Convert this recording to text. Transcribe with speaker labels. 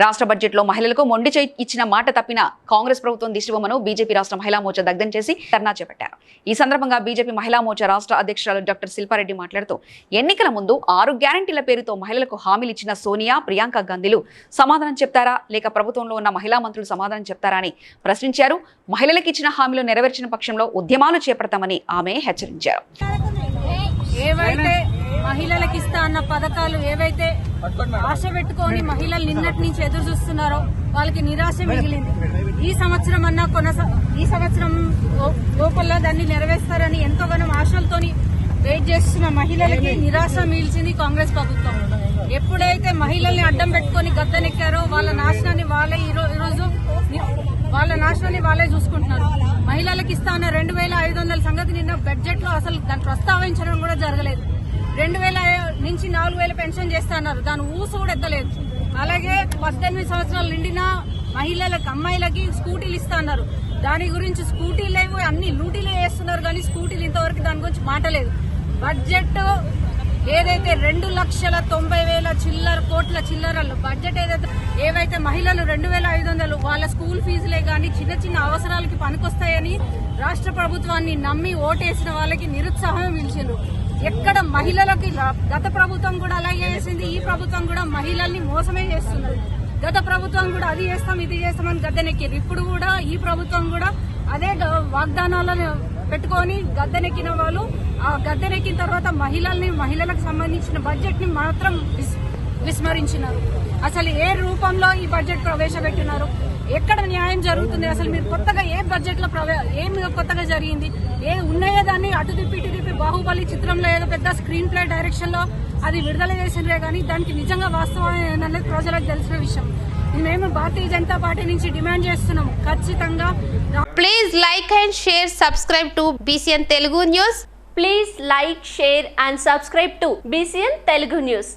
Speaker 1: రాష్ట్ర బడ్జెట్లో మహిళలకు మొండి చేయి ఇచ్చిన మాట తప్పిన కాంగ్రెస్ ప్రభుత్వం దిష్టిబొమ్మను బీజేపీ రాష్ట్ర మహిళా మోర్చా దగ్ధం చేసి ధర్నా చేపట్టారు. ఈ సందర్భంగా బీజేపీ మహిళా మోర్చా రాష్ట్ర అధ్యక్షురాలు డాక్టర్ శిల్పారెడ్డి మాట్లాడుతూ ఎన్నికల ముందు ఆరు గ్యారంటీల పేరుతో మహిళలకు హామీలు ఇచ్చిన సోనియా ప్రియాంక గాంధీలు సమాధానం చెప్తారా? లేక ప్రభుత్వంలో ఉన్న మహిళా మంత్రులు సమాధానం చెప్తారా అని ప్రశ్నించారు. మహిళలకు ఇచ్చిన హామీలు నెరవేర్చిన పక్షంలో ఉద్యమాలు చేపడతామని ఆమె హెచ్చరించారు.
Speaker 2: ఏవైతే మహిళలకు ఇస్తా అన్న పథకాలు ఏవైతే ఆశ పెట్టుకొని మహిళలు నిన్నటి నుంచి ఎదురు చూస్తున్నారో. వాళ్ళకి నిరాశ మిగిలింది. ఈ సంవత్సరం అన్నా కొనసా ఈ సంవత్సరం లో- లోపల దాన్ని నెరవేరుస్తారని ఎంతోగానో ఆశలతోని వెయిట్ చేస్తున్న మహిళలకి నిరాశ మిగిల్చింది కాంగ్రెస్ ప్రభుత్వం. ఎప్పుడైతే మహిళల్ని అడ్డం పెట్టుకొని గద్దెనెక్కారో వాళ్ళ నాశనాన్ని వాళ్ళే ఈ వాళ్ళ నాశనాన్ని వాళ్ళే చూసుకుంటున్నారు. మహిళలకు ఇస్తా ఉన్న రెండు వేల ఐదు వందల సంగతి నిన్న బడ్జెట్లో అసలు దాన్ని ప్రస్తావించడం కూడా జరగలేదు. రెండు వేల నుంచి నాలుగు వేల పెన్షన్ చేస్తున్నారు దాని ఊసు కూడా ఎత్తలేదు. అలాగే పద్దెనిమిది సంవత్సరాలు నిండిన మహిళలకు అమ్మాయిలకి స్కూటీలు ఇస్తున్నారు దాని గురించి స్కూటీలు లేవు అన్ని లూటీలే వేస్తున్నారు కానీ స్కూటీలు ఇంతవరకు దాని గురించి మాటలేదు బడ్జెట్ ఏదైతే రెండు లక్షల తొంభై వేల చిల్లర కోట్ల చిల్లరలు బడ్జెట్ ఏదైతే ఏవైతే మహిళలు రెండు వేల ఐదు వందలు వాళ్ళ స్కూల్ ఫీజులే కానీ చిన్న చిన్న అవసరాలకి పనికొస్తాయని రాష్ట్ర ప్రభుత్వాన్ని నమ్మి ఓటేసిన వాళ్ళకి నిరుత్సాహం పిలిచిండ్రు ఎక్కడ మహిళలకి గత ప్రభుత్వం కూడా అలాగే చేసింది ఈ ప్రభుత్వం కూడా మహిళల్ని మోసమే చేస్తున్నది. గత ప్రభుత్వం కూడా అది చేస్తాం ఇది చేస్తామని గద్దెనెక్కింది. ఇప్పుడు కూడా ఈ ప్రభుత్వం కూడా అదే వాగ్దానాలను పెట్టుకొని గద్దెనెక్కిన వాళ్ళు ఆ గద్దెనెక్కిన తర్వాత మహిళల్ని మహిళలకు సంబంధించిన బడ్జెట్ని మాత్రం విస్- విస్మరించినారు. అసలు ఏ రూపంలో ఈ బడ్జెట్ ప్రవేశపెట్టినారు? ఎక్కడ న్యాయం జరుగుతుంది? అసలు మీరు కొత్తగా ఏ బడ్జెట్లో ప్రవే ఏం కొత్తగా జరిగింది? ఏ ఉన్నాయో దాన్ని అటు తిప్పి ఇటు తిప్పి బాహుబలి చిత్రంలో ఏదో పెద్ద స్క్రీన్ ప్లే డైరెక్షన్లో అది విడుదల చేసిండ్రే కానీ దానికి నిజంగా వాస్తవం ఏంటనేది ప్రజలకు తెలిసిన విషయం. మేము భారతీయ జనతా పార్టీ నుంచి డిమాండ్ చేస్తున్నాము ఖచ్చితంగా
Speaker 3: please like and share subscribe to BCN Telugu news
Speaker 4: please like share and subscribe to BCN Telugu news